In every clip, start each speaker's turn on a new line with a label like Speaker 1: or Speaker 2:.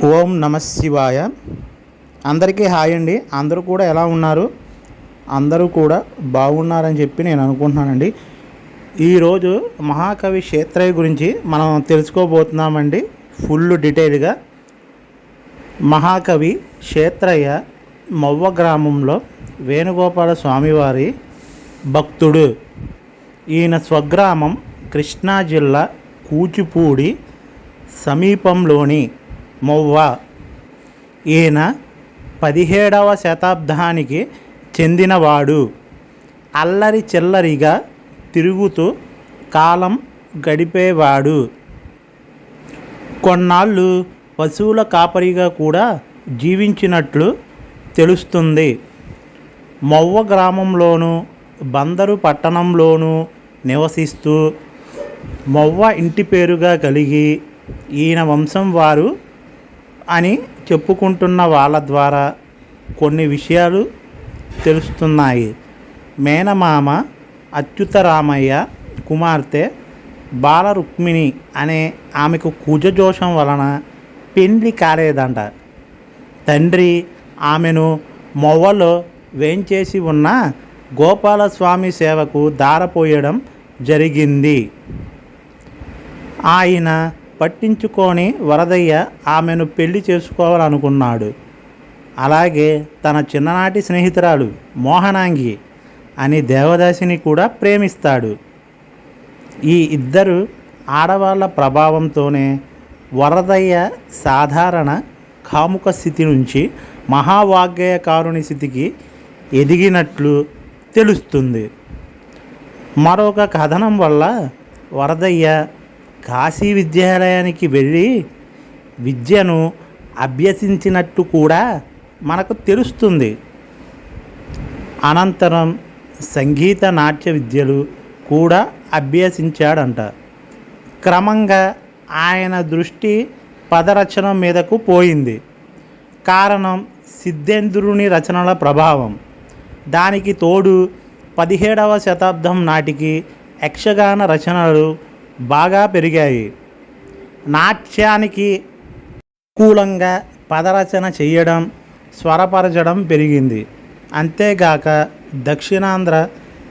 Speaker 1: ఓం నమ శివాయ. అందరికీ హాయ్ అండి. అందరూ కూడా ఎలా ఉన్నారు? అందరూ కూడా బాగున్నారని చెప్పి నేను అనుకుంటున్నానండి. ఈరోజు మహాకవి క్షేత్రయ్య గురించి మనం తెలుసుకోబోతున్నామండి ఫుల్ డీటెయిల్గా. మహాకవి క్షేత్రయ్య మవ్వ గ్రామంలో వేణుగోపాల స్వామివారి భక్తుడు. ఈయన స్వగ్రామం కృష్ణా జిల్లా కూచిపూడి సమీపంలోని మొవ్వ. ఈయన పదిహేడవ శతాబ్దానికి చెందినవాడు. అల్లరి చిల్లరిగా తిరుగుతూ కాలం గడిపేవాడు. కొన్నాళ్ళు పశువుల కాపరిగా కూడా జీవించినట్లు తెలుస్తుంది. మొవ్వ గ్రామంలోనూ బందరు పట్టణంలోనూ నివసిస్తూ మొవ్వ ఇంటి పేరుగా కలిగి ఈయన వంశం వారు అని చెప్పుకుంటున్న వాళ్ళ ద్వారా కొన్ని విషయాలు తెలుస్తున్నాయి. మేనమామ అచ్యుతరామయ్య కుమార్తె బాల రుక్మిణి అనే ఆమెకు కుజదోషం వలన పెండ్లి కాలేదంట. తండ్రి ఆమెను మొవ్వలో వేంచేసి ఉన్న గోపాలస్వామి సేవకు దారపోయడం జరిగింది. ఆయన పట్టించుకొని వరదయ్య ఆమెను పెళ్ళి చేసుకోవాలనుకున్నాడు. అలాగే తన చిన్ననాటి స్నేహితురాలు మోహనాంగి అని దేవదాసిని కూడా ప్రేమిస్తాడు. ఈ ఇద్దరు ఆడవాళ్ళ ప్రభావంతోనే వరదయ్య సాధారణ కాముక స్థితి నుంచి మహావాగ్గేయకారుని స్థితికి ఎదిగినట్లు తెలుస్తుంది. మరొక కథనం వల్ల వరదయ్య కాశీ విద్యాలయానికి వెళ్ళి విద్యను అభ్యసించినట్టు కూడా మనకు తెలుస్తుంది. అనంతరం సంగీత నాట్య విద్యలు కూడా అభ్యసించాడంట. క్రమంగా ఆయన దృష్టి పదరచన మీదకు పోయింది. కారణం సిద్ధేంద్రుని రచనల ప్రభావం. దానికి తోడు పదిహేడవ శతాబ్దం నాటికి యక్షగాన రచనలు బాగా పెరిగాయి. నాట్యానికి అనుకూలంగా పదరచన చేయడం స్వరపరచడం పెరిగింది. అంతేగాక దక్షిణాంధ్ర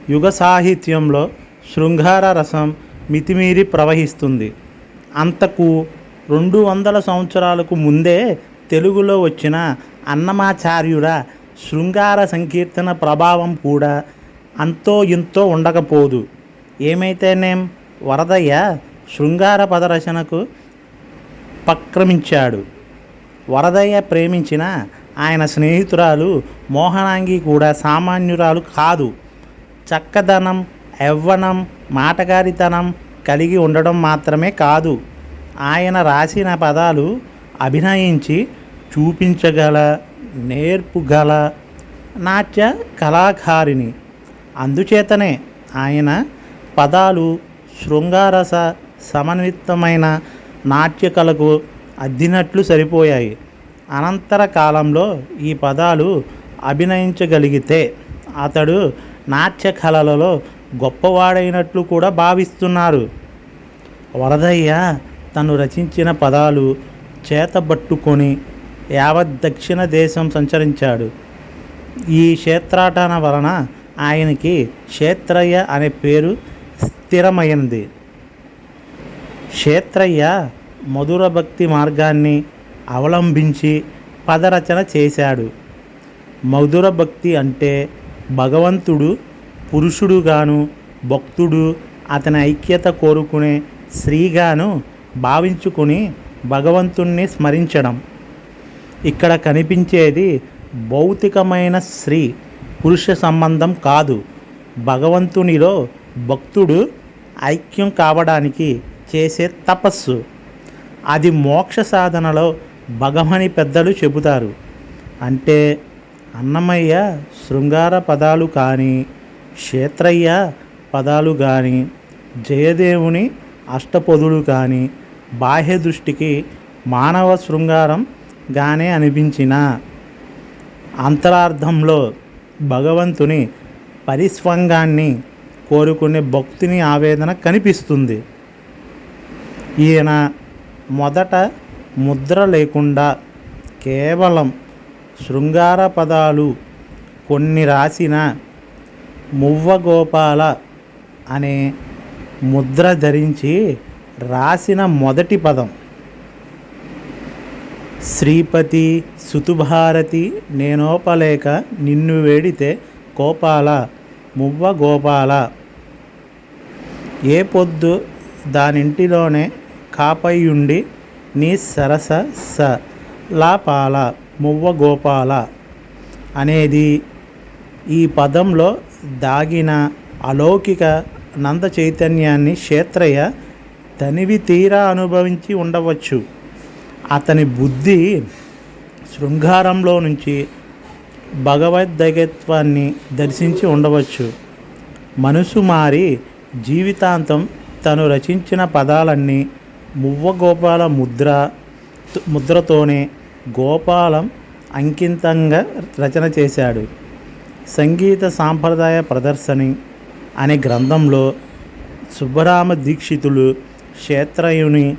Speaker 1: యుగ సాహిత్యంలో శృంగార రసం మితిమీరి ప్రవహిస్తుంది. అంతకు రెండు వందల సంవత్సరాలకు ముందే తెలుగులో వచ్చిన అన్నమాచార్యుల శృంగార సంకీర్తన ప్రభావం కూడా అంతో ఇంతో ఉండకపోదు. ఏమైతేనేం? వరదయ్య శృంగార పదరచనకు పక్రమించాడు. వరదయ్య ప్రేమించిన ఆయన స్నేహితురాలు మోహనాంగి కూడా సామాన్యురాలు కాదు. చక్కదనం యవ్వనం మాటగారితనం కలిగి ఉండడం మాత్రమే కాదు. ఆయన రాసిన పదాలు అభినయించి చూపించగల నేర్పుగల నాట్య కళాకారిణి. అందుచేతనే ఆయన పదాలు శృంగారస సమన్వితమైన నాట్యకలకు అద్దినట్లు సరిపోయాయి. అనంతర కాలంలో ఈ పదాలు అభినయించగలిగితే అతడు నాట్య కళలలో గొప్పవాడైనట్లు కూడా భావిస్తున్నారు. వరదయ్య తను రచించిన పదాలు చేతబట్టుకొని యావత్ దక్షిణ దేశం సంచరించాడు. ఈ క్షేత్రాటన వలన ఆయనకి క్షేత్రయ్య అనే పేరు స్థిరమైంది. క్షేత్రయ్య మధుర భక్తి మార్గాన్ని అవలంబించి పదరచన చేశాడు. మధుర భక్తి అంటే భగవంతుడు పురుషుడుగాను భక్తుడు అతని ఐక్యత కోరుకునే స్త్రీగాను భావించుకుని భగవంతుణ్ణి స్మరించడం. ఇక్కడ కనిపించేది భౌతికమైన స్త్రీ పురుష సంబంధం కాదు. భగవంతునిలో భక్తుడు ఐక్యం కావడానికి చేసే తపస్సు. అది మోక్ష సాధనలో భగమని పెద్దలు చెబుతారు. అంటే అన్నమయ్య శృంగార పదాలు కానీ క్షేత్రయ్య పదాలు కానీ జయదేవుని అష్టపదులు కానీ బాహ్య దృష్టికి మానవ శృంగారం గానే అనిపించిన. అంతరార్థంలో భగవంతుని పరిస్వంగాన్ని కోరుకునే భక్తిని ఆవేదన కనిపిస్తుంది. ఈయన మొదట ముద్ర లేకుండా కేవలం శృంగార పదాలు కొన్ని రాసిన మువ్వగోపాల అనే ముద్ర ధరించి రాసిన మొదటి పదం. శ్రీపతి సుతుభారతి నేనోపలేక నిన్ను వేడితే కోపాల మువ్వ గోపాల ఏ పొద్దు దానింటిలోనే కాపయ్యుండి నీ సరస స లాపాల మువ్వ గోపాల అనేది ఈ పదంలో దాగిన అలౌకిక నంద చైతన్యాన్ని క్షేత్రయ్య తనివి తీరా అనుభవించి ఉండవచ్చు. అతని బుద్ధి శృంగారంలో నుంచి భగవద్దగత్వాన్ని దర్శించి ఉండవచ్చు. మనసు మారి జీవితాంతం తను రచించిన పదాలన్నీ మువ్వగోపాల ముద్ర ముద్రతోనే గోపాలం అంకితంగా రచన చేశాడు. సంగీత సాంప్రదాయ ప్రదర్శని అనే గ్రంథంలో సుబ్బరామ దీక్షితులు క్షేత్రయుని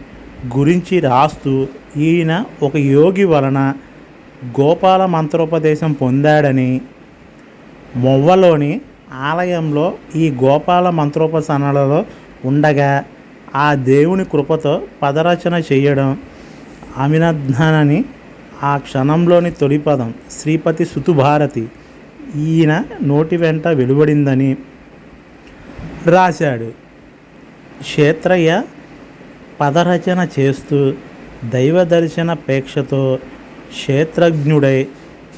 Speaker 1: గురించి రాస్తూ ఈయన ఒక యోగి వలన గోపాల మంత్రోపదేశం పొందాడని మొవ్వలోని ఆలయంలో ఈ గోపాల మంత్రోపసనలలో ఉండగా ఆ దేవుని కృపతో పదరచన చేయడం అమినజ్ఞానని ఆ క్షణంలోని తొలి పదం శ్రీపతి సుతుభారతి ఈయన నోటి వెంట వెలువడిందని రాశాడు. క్షేత్రయ్య పదరచన చేస్తూ దైవ దర్శన పేక్షతో క్షేత్రజ్ఞుడై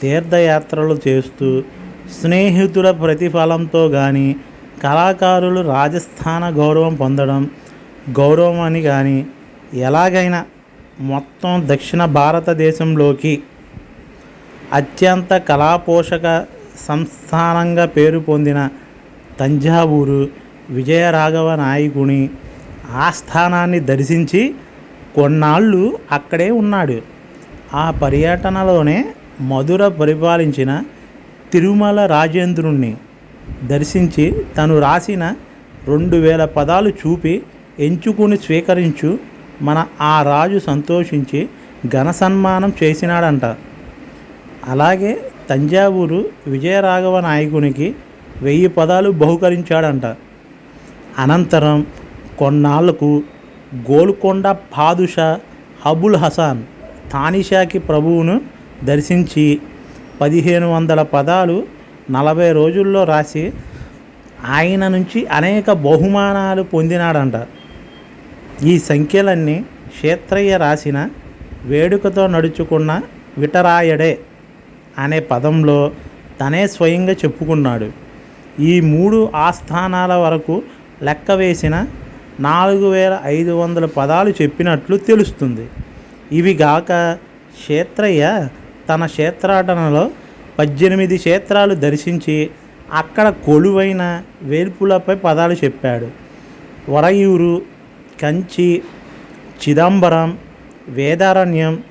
Speaker 1: తీర్థయాత్రలు చేస్తూ స్నేహితుల ప్రతిఫలంతో కానీ కళాకారులు రాజస్థాన గౌరవం పొందడం గౌరవం అని కానీ ఎలాగైనా మొత్తం దక్షిణ భారతదేశంలోకి అత్యంత కళాపోషక సంస్థానంగా పేరు పొందిన తంజావూరు విజయరాఘవ నాయకుని ఆస్థానాన్ని దర్శించి కొన్నాళ్ళు అక్కడే ఉన్నాడు. ఆ పర్యటనలోనే మధుర పరిపాలించిన తిరుమల రాజేంద్రుణ్ణి దర్శించి తను రాసిన రెండు వేల పదాలు చూపి ఎంచుకుని స్వీకరించు మన ఆ రాజు సంతోషించి ఘన సన్మానం చేసినాడంట. అలాగే తంజావూరు విజయరాఘవ నాయకునికి వెయ్యి పదాలు బహుకరించాడంట. అనంతరం కొన్నాళ్ళకు గోల్కొండ పాదుషా అబుల్ హసాన్ తానిషాకి ప్రభువును దర్శించి పదిహేను వందల పదాలు నలభై రోజుల్లో రాసి ఆయన నుంచి అనేక బహుమానాలు పొందినాడంట. ఈ సంఖ్యలన్నీ క్షేత్రయ్య రాసిన వేడుకతో నడుచుకున్న విటరాయడే అనే పదంలో తనే స్వయంగా చెప్పుకున్నాడు. ఈ మూడు ఆస్థానాల వరకు లెక్క వేసిన నాలుగు వేల ఐదు వందల పదాలు చెప్పినట్లు తెలుస్తుంది. ఇవి గాక క్షేత్రయ్య తన క్షేత్రాటనలో పద్దెనిమిది క్షేత్రాలు దర్శించి అక్కడ కొలువైన వేల్పులపై పదాలు చెప్పాడు. వరయూరు కంచి చిదంబరం వేదారణ్యం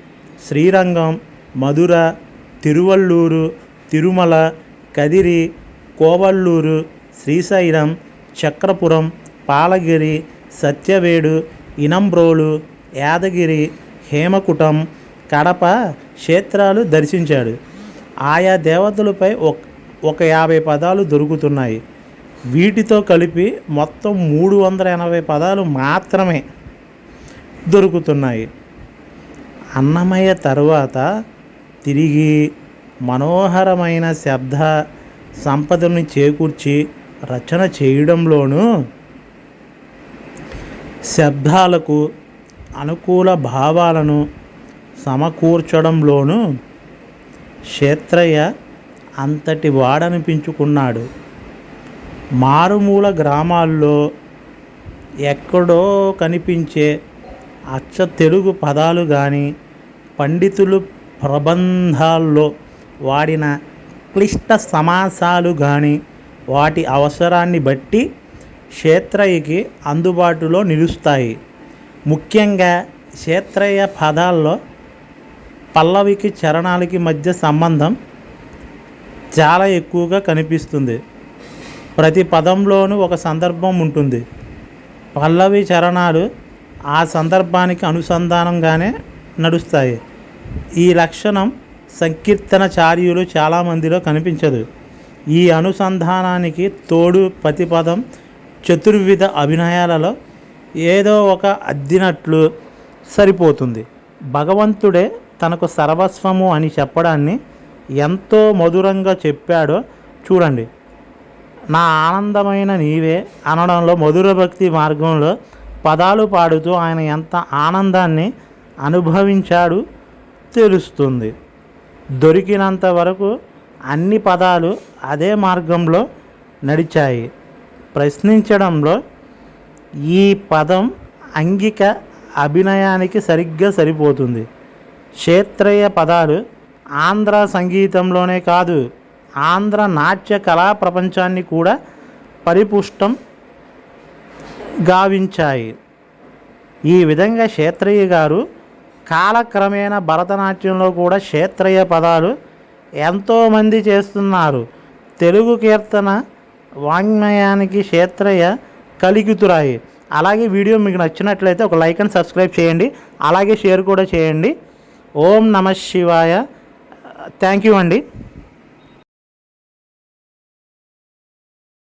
Speaker 1: శ్రీరంగం మధుర తిరువల్లూరు తిరుమల కదిరి కోవల్లూరు శ్రీశైలం చక్రపురం పాలగిరి సత్యవేడు ఇనంబ్రోలు యాదగిరి హేమకుటం కడప క్షేత్రాలు దర్శించాడు. ఆయా దేవతలపై ఒక ఒక యాభై పదాలు దొరుకుతున్నాయి. వీటితో కలిపి మొత్తం మూడు వందల ఎనభై పదాలు మాత్రమే దొరుకుతున్నాయి. అన్నమయ్య తరువాత తిరిగి మనోహరమైన శబ్ద సంపదను చేకూర్చి రచన చేయడంలోనూ శబ్దాలకు అనుకూల భావాలను సమకూర్చడంలోనూ క్షేత్రయ్య అంతటి వాడనిపించుకున్నాడు. మారుమూల గ్రామాల్లో ఎక్కడో కనిపించే అచ్చ తెలుగు పదాలు కానీ పండితులు ప్రబంధాల్లో వాడిన క్లిష్ట సమాసాలు కానీ వాటి అవసరాన్ని బట్టి క్షేత్రయ్యకి అందుబాటులో నిలుస్తాయి. ముఖ్యంగా క్షేత్రయ్య పదాల్లో పల్లవికి చరణాలకి మధ్య సంబంధం చాలా ఎక్కువగా కనిపిస్తుంది. ప్రతి పదంలోనూ ఒక సందర్భం ఉంటుంది. పల్లవి చరణాలు ఆ సందర్భానికి అనుసంధానంగానే నడుస్తాయి. ఈ లక్షణం సంకీర్తనచార్యులు చాలామందిలో కనిపించదు. ఈ అనుసంధానానికి తోడు ప్రతిపదం చతుర్విధ అభినయాలలో ఏదో ఒక అద్దినట్లు సరిపోతుంది. భగవంతుడే తనకు సర్వస్వము అని చెప్పడాన్ని ఎంతో మధురంగా చెప్పాడో చూడండి. నా ఆనందమైన నీవే అనడంలో మధుర భక్తి మార్గంలో పదాలు పాడుతూ ఆయన ఎంత ఆనందాన్ని అనుభవించాడు తెలుస్తుంది. దొరికినంత వరకు అన్ని పదాలు అదే మార్గంలో నడిచాయి. ప్రశ్నించడంలో ఈ పదం అంగిక అభినయానికి సరిగ్గా సరిపోతుంది. క్షేత్రీయ పదాలు ఆంధ్ర సంగీతంలోనే కాదు ఆంధ్ర నాట్య కళా ప్రపంచాన్ని కూడా పరిపుష్టం గావించాయి. ఈ విధంగా క్షేత్రయ్య గారు కాలక్రమేణా భరతనాట్యంలో కూడా క్షేత్రయ్య పదాలు ఎంతోమంది చేస్తున్నారు. తెలుగు కీర్తన వాంగ్మయానికి క్షేత్రయ కలిగితురాయి. అలాగే వీడియో మీకు నచ్చినట్లయితే ఒక లైక్ అండ్ సబ్స్క్రైబ్ చేయండి. అలాగే షేర్ కూడా చేయండి. ఓం నమ శివాయ. థ్యాంక్ యూ అండి.